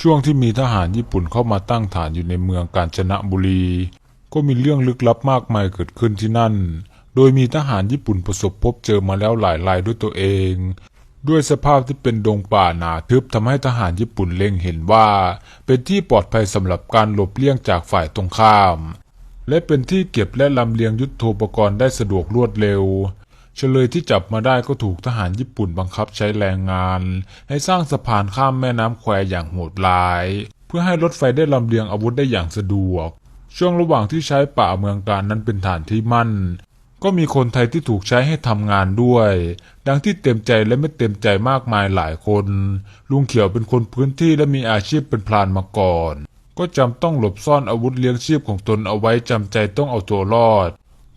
ช่วงที่มีทหารญี่ปุ่นเข้ามาตั้งฐานอยู่ในเมืองกาญจนบุรี ก็มีเรื่องลึกลับมากมายเกิดขึ้นที่นั่น โดยมีทหารญี่ปุ่นประสบพบเจอมาแล้วหลายรายด้วยตัวเอง ด้วยสภาพที่เป็นดงป่าหนาทึบทำให้ทหารญี่ปุ่นเล็งเห็นว่า เป็นที่ปลอดภัยสำหรับการหลบเลี่ยงจากฝ่ายตรงข้าม และเป็นที่เก็บและลำเลียงยุทโธปกรณ์ได้สะดวกรวดเร็ว เฉลยที่จับมาได้ก็ถูกทหารญี่ปุ่นบังคับใช้แรงงาน ให้สร้างสะพานข้ามแม่น้ำแควอย่างโหดร้าย เพื่อให้รถไฟได้ลำเลียงอาวุธได้อย่างสะดวก ช่วงระหว่างที่ใช้ป่าเมืองการนั้นเป็นฐานที่มั่น ก็มีคนไทยที่ถูกใช้ให้ทำงานด้วย ดังที่เต็มใจและไม่เต็มใจมากมายหลายคน ลุงเขียวเป็นคนพื้นที่และมีอาชีพเป็นพรานมาก่อน ก็จำต้องหลบซ่อนอาวุธเลี้ยงชีพของตนเอาไว้จำใจต้องเอาตัวรอด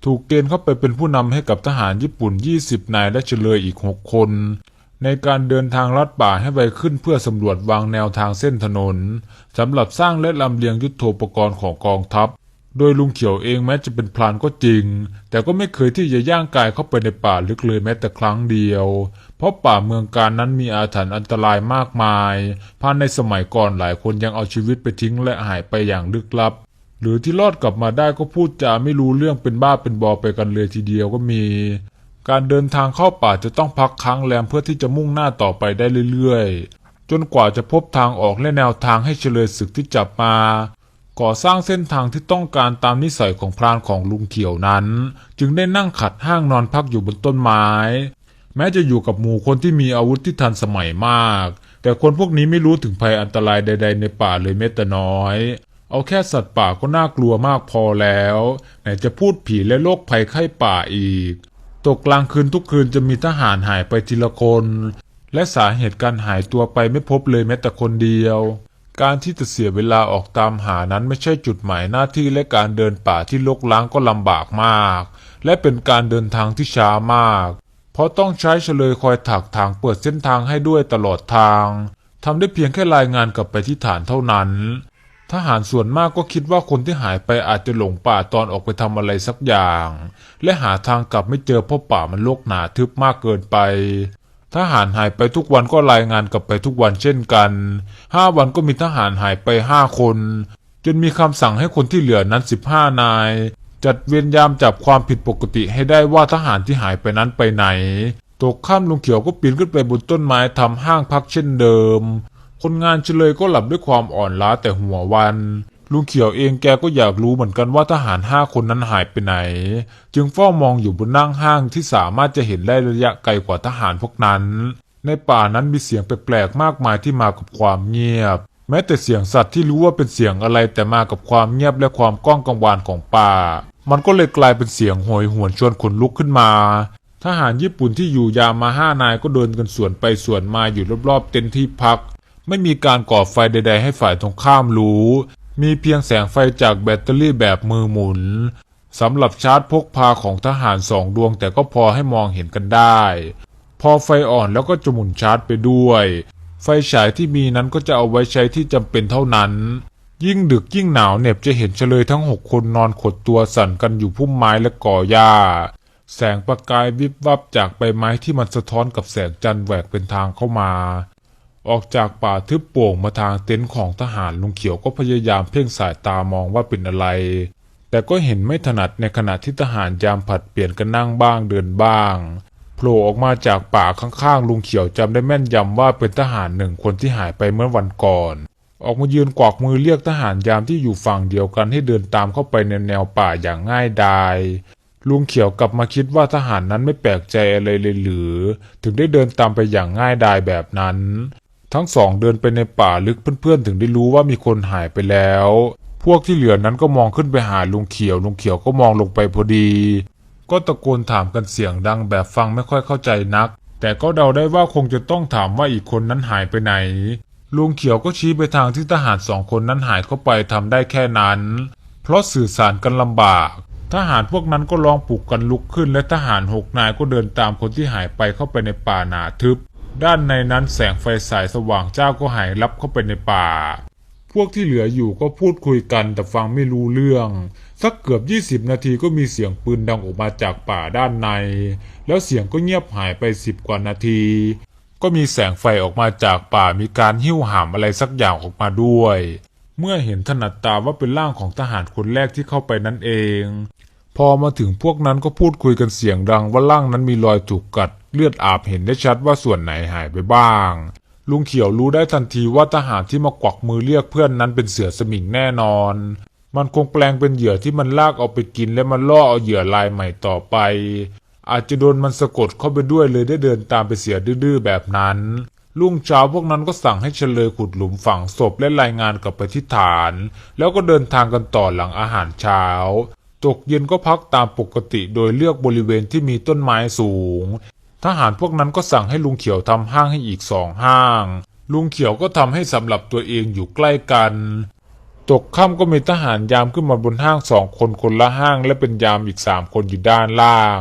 ถูกเกณฑ์เข้าไปเป็นผู้นำให้กับทหารญี่ปุ่น 20 นายและเฉลยอีก 6 คน ในการเดินทางลัดป่าให้ไวขึ้นเพื่อสำรวจวางแนวทางเส้นถนนสำหรับสร้างและลำเลียงยุทโธปกรณ์ของกองทัพ โดยลุงเขียวเองแม้จะเป็นพลานก็จริง แต่ก็ไม่เคยที่จะย่างกายเข้าไปในป่าลึกเลยแม้แต่ครั้งเดียว เพราะป่าเมืองการนั้นมีอาถรรพ์อันตรายมากมายพานในสมัยก่อนหลายคนยังเอาชีวิตไปทิ้งและหายไปอย่างลึกลับ หรือที่รอดกลับมาได้ก็พูดจาไม่รู้เรื่องเป็นบ้าเป็นบอไปกันเลยทีเดียวก็มี การเดินทางเข้าป่าจะต้องพักค้างแรมเพื่อที่จะมุ่งหน้าต่อไปได้เรื่อยๆ จนกว่าจะพบทางออกและแนวทางให้เฉลยศึกที่จับมา ก่อสร้างเส้นทางที่ต้องการตามนิสัยของพรานของลุงเขียวนั้น จึงได้นั่งขัดห้างนอนพักอยู่บนต้นไม้ แม้จะอยู่กับหมู่คนที่มีอาวุธที่ทันสมัยมาก แต่คนพวกนี้ไม่รู้ถึงภัยอันตรายใด ๆ ในป่าเลยแม้แต่น้อย เอาแค่สัตว์ป่าก็น่ากลัวมากพอแล้ว ไหนจะพูดผีและโรคภัยไข้ป่าอีก ตกกลางคืนทุกคืนจะมีทหารหายไปทีละคน และสาเหตุการหายตัวไปไม่พบเลยแม้แต่คนเดียว การที่จะเสียเวลาออกตามหานั้นไม่ใช่จุดหมายหน้าที่และการเดินป่าที่ลกล้างก็ลำบากมาก และเป็นการเดินทางที่ช้ามาก เพราะต้องใช้เฉลยคอยถักทางเปิดเส้นทางให้ด้วยตลอดทางทำได้เพียงแค่รายงานกลับไปที่ฐานเท่านั้น ทหารส่วนมากก็คิดว่าคนที่หายไปอาจจะหลงป่าตอนออกไปทำอะไรสักอย่าง และหาทางกลับไม่เจอเพราะป่ามันรกหนาทึบมากเกินไป ทหารหายไปทุกวันก็รายงานกลับไปทุกวันเช่นกันห้าวันก็มีทหารหายไปห้าคน จนมีคำสั่งให้คนที่เหลือนั้นสิบห้านาย จัดเวรยามจับความผิดปกติให้ได้ว่าทหารที่หายไปนั้นไปไหนตกค่ำลุงเขียวก็ปีนขึ้นไปบนต้นไม้ทำห้างพักเช่นเดิม คนงานเฉลยก็หลับด้วยความอ่อนล้าแต่หัววัน ลุงเขียวเองแกก็อยากรู้เหมือนกันว่าทหารห้าคนนั้นหายไปไหน จึงเฝ้ามองอยู่บนนั่งห้างที่สามารถจะเห็นได้ระยะไกลกว่าทหารพวกนั้น ในป่านั้นมีเสียงแปลกๆมากมายที่มากับความเงียบ แม้แต่เสียงสัตว์ที่รู้ว่าเป็นเสียงอะไรแต่มากับความเงียบและความก้องกังวานของป่า มันก็เลยกลายเป็นเสียงโหยหวนชวนขนลุกขึ้นมาทหารญี่ปุ่นที่อยู่ยามมาห้านายก็เดินกันสวนไปสวนมาอยู่รอบๆเต็นที่พัก ไม่มีการก่อไฟใด ๆ ให้ฝ่ายตรงข้ามรู้ มีเพียงแสงไฟจากแบตเตอรี่แบบมือหมุนสำหรับชาร์จพกพาของทหารสองดวงแต่ก็พอให้มองเห็นกันได้ พอไฟอ่อนแล้วก็จะหมุนชาร์จไปด้วย ไฟฉายที่มีนั้นก็จะเอาไว้ใช้ที่จำเป็นเท่านั้น ยิ่งดึกยิ่งหนาวเหน็บจะเห็นเฉลยทั้งหกคนนอนขดตัวสั่นกันอยู่พุ่มไม้และก่อหญ้า แสงประกายวิบวับจากใบไม้ที่มันสะท้อนกับแสงจันทร์แหวกเป็นทางเข้ามา ออกจากป่าทึบโป่งมาทางเต็นท์ของทหารลุงเขียวก็พยายามเพ่งสายตามองว่าเป็นอะไร แต่ก็เห็นไม่ถนัดในขณะที่ทหารยามผัดเปลี่ยนกันนั่งบ้างเดินบ้างโผล่ออกมาจากป่าข้างๆลุงเขียวจำได้แม่นยำว่าเป็นทหารหนึ่งคนที่หายไปเมื่อวันก่อน ออกมายืนกวักมือเรียกทหารยามที่อยู่ฝั่งเดียวกันให้เดินตามเข้าไปในแนวป่าอย่างง่ายดายลุงเขียวกลับมาคิดว่าทหารนั้นไม่แปลกใจอะไรเลยหรือ ถึงได้เดินตามไปอย่างง่ายดายแบบนั้น ทั้งสองเดินไปในป่าลึกเพื่อนๆ ถึงได้รู้ว่ามีคนหายไปแล้ว พวกที่เหลือนั้นก็มองขึ้นไปหาลุงเขียว ลุงเขียวก็มองลงไปพอดี ก็ตะโกนถามกันเสียงดังแบบฟังไม่ค่อยเข้าใจนัก แต่ก็เดาได้ว่าคงจะต้องถามว่าอีกคนนั้นหายไปไหน ลุงเขียวก็ชี้ไปทางที่ทหารสองคนนั้นหายเข้าไปทำได้แค่นั้น เพราะสื่อสารกันลำบากทหารพวกนั้นก็ร้องปลุกกันลุกขึ้น และทหารหกนายก็เดินตามคนที่หายไปเข้าไปในป่าหนาทึบ ด้านในนั้นแสงไฟสายสว่างเจ้าก็หายลับเข้าไปในป่า พวกที่เหลืออยู่ก็พูดคุยกันแต่ฟังไม่รู้เรื่อง สักเกือบ 20 นาทีก็มีเสียงปืนดังออกมาจากป่าด้านใน แล้วเสียงก็เงียบหายไปสิบกว่านาที ก็มีแสงไฟออกมาจากป่ามีการหิ้วหามอะไรสักอย่างออกมาด้วย เมื่อเห็นถนัดตาว่าเป็นร่างของทหารคนแรกที่เข้าไปนั่นเอง พอมาถึงพวกนั้นก็พูดคุยกันเสียงดังว่าร่างนั้นมีรอยถูกกัด เลือดอาบเห็นได้ชัดว่าส่วนไหนหายไปบ้าง ลุงเขียวรู้ได้ทันทีว่าทหารที่มากวักมือเรียกเพื่อนนั้นเป็นเสือสมิงแน่นอน มันคงแปลงเป็นเหยื่อที่มันลากเอาไปกินและมันล่อเอาเหยื่อรายใหม่ต่อไป อาจจะโดนมันสะกดเข้าไปด้วยเลยได้เดินตามไปเสียดื้อแบบนั้นรุ่งเช้าพวกนั้นก็สั่งให้เฉลยขุดหลุมฝังศพและรายงานกลับไปที่ฐาน แล้วก็เดินทางกันต่อหลังอาหารเช้า ตกเย็นก็พักตามปกติโดยเลือกบริเวณที่มีต้นไม้สูง ทหารพวกนั้นก็สั่งให้ลุงเขียวทำห้างให้อีกสองห้าง ลุงเขียวก็ทำให้สำหรับตัวเองอยู่ใกล้กัน ตกค่ำก็มีทหารยามขึ้นมาบนห้างสองคนคนละห้าง และเป็นยามอีกสามคนอยู่ด้านล่าง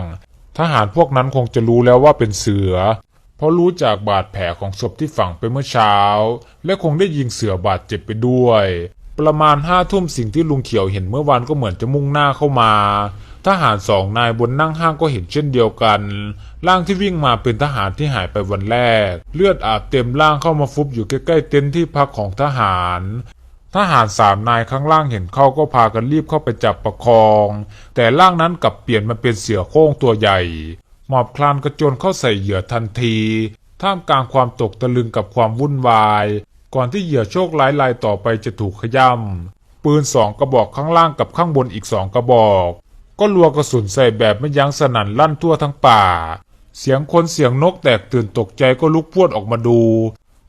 ทหารพวกนั้นคงจะรู้แล้วว่าเป็นเสือ เพราะรู้จากบาดแผลของศพที่ฝังไปเมื่อเช้า และคงได้ยิงเสือบาดเจ็บไปด้วย ประมาณห้าทุ่มสิ่งที่ลุงเขียวเห็นเมื่อวานก็เหมือนจะมุ่งหน้าเข้ามา ทหารสองนายบนนั่งห้างก็เห็นเช่นเดียวกัน ร่างที่วิ่งมาเป็นทหารที่หายไปวันแรก เลือดอาบเต็มร่างเข้ามาฟุบอยู่ใกล้ๆเต็นท์ที่พักของทหาร ทหารสามนายข้างล่างเห็นเข้าก็พากันรีบเข้าไปจับประคอง แต่ร่างนั้นกลับเปลี่ยนมาเป็นเสือโคร่งตัวใหญ่ หมอบคลานกระโจนเข้าใส่เหยื่อทันที ท่ามกลางความตกตะลึงกับความวุ่นวาย ก่อนที่เหยื่อโชคร้ายรายต่อไปจะถูกขย่ำปืนสองกระบอกข้างล่างกับข้างบนอีกสองกระบอก ก็รัวกระสุนใส่แบบไม่ยั้งสนั่นลั่นทั่วทั้งป่า เสียงคนเสียงนกแตกตื่นตกใจก็ลุกพวดออกมาดู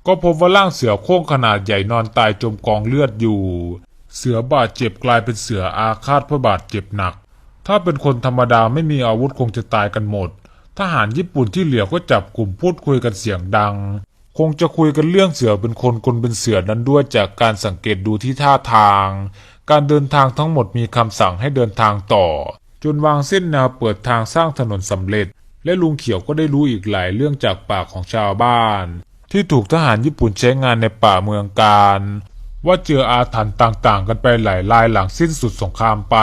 ก็พบว่าร่างเสือโคร่งขนาดใหญ่นอนตายจมกองเลือดอยู่ เสือบาดเจ็บกลายเป็นเสืออาฆาตเพราะบาดเจ็บหนัก ถ้าเป็นคนธรรมดาไม่มีอาวุธคงจะตายกันหมด ทหารญี่ปุ่นที่เหลือก็จับกลุ่มพูดคุยกันเสียงดัง คงจะคุยกันเรื่องเสือเป็นคนคนเป็นเสือนั้นด้วยจากการสังเกตดูที่ท่าทาง การเดินทางทั้งหมดมีคำสั่งให้เดินทางต่อ จนวางเส้นแนวเปิดทางสร้างถนนสำเร็จ และลุงเขียวก็ได้รู้อีกหลายเรื่องจากปากของชาวบ้าน ที่ถูกทหารญี่ปุ่นใช้งานในป่าเมืองการ ว่าเจออาถรรพ์ต่างๆ กันไปหลายรายหลังสิ้นสุดสงครามไป